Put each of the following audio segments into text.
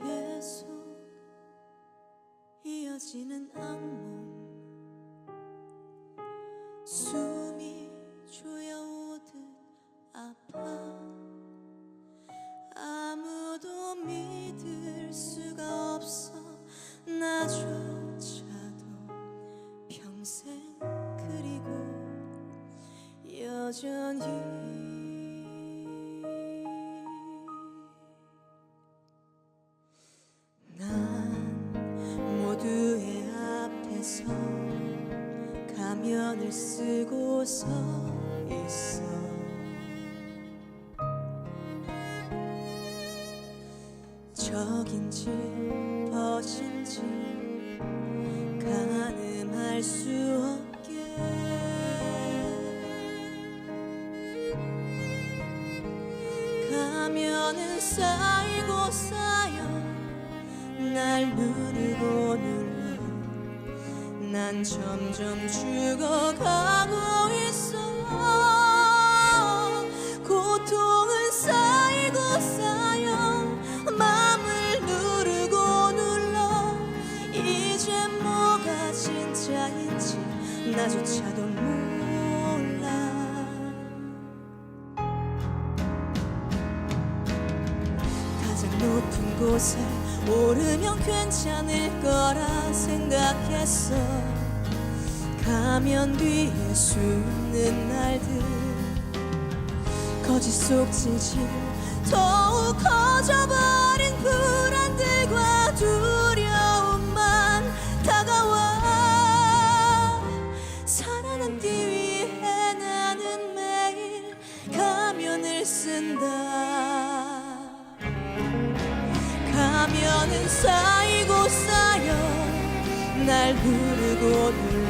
계속 이어지는 악몽. 숨이 조여오듯 아파. 아무도 믿을 수가 없어. 나조차도 평생 그리고 여전히 가면을 쓰고 서 있어. 적인지 벗인지 가늠할 수 없게. 가면은 쌓이고 쌓여 날 누르고 눌러 난 점점 죽어가고 있어. 고통은 쌓이고 쌓여. 맘을 누르고 눌러. 이제 뭐가 진짜인지 나조차도 몰라. 가장 높은 곳에 오르면 괜찮을 거라 생각했어. 가면 뒤에 숨는 날들. 거짓 속 진실 더욱 커져버린 불안들과 두려움만 다가와. 살아남기 위해 나는 매일 가면을 쓴다 가면은 쌓이고 쌓여 날 누르고 눌러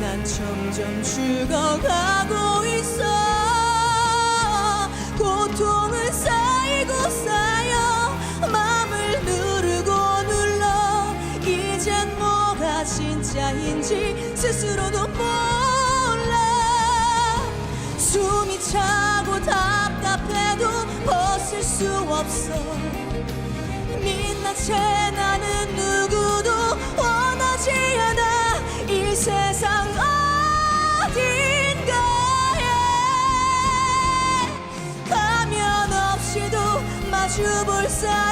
난 점점 죽어가고 있어. 고통은 쌓이고 쌓여 맘을 누르고 눌러. 이젠 뭐가 진짜인지 스스로도 몰라. 숨이 차고 답답해도 벗을 수 없어 민낯에 나는 누구도 원하지 않아. 이 세상 어딘가에 가면 없이도 마주 볼 사람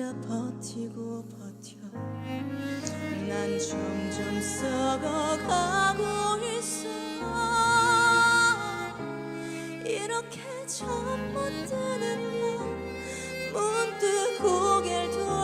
혼자 버티고 버텨. 난 점점 썩어가고 있어. 이렇게 잠 못 드는 나 문득 고개를 돌려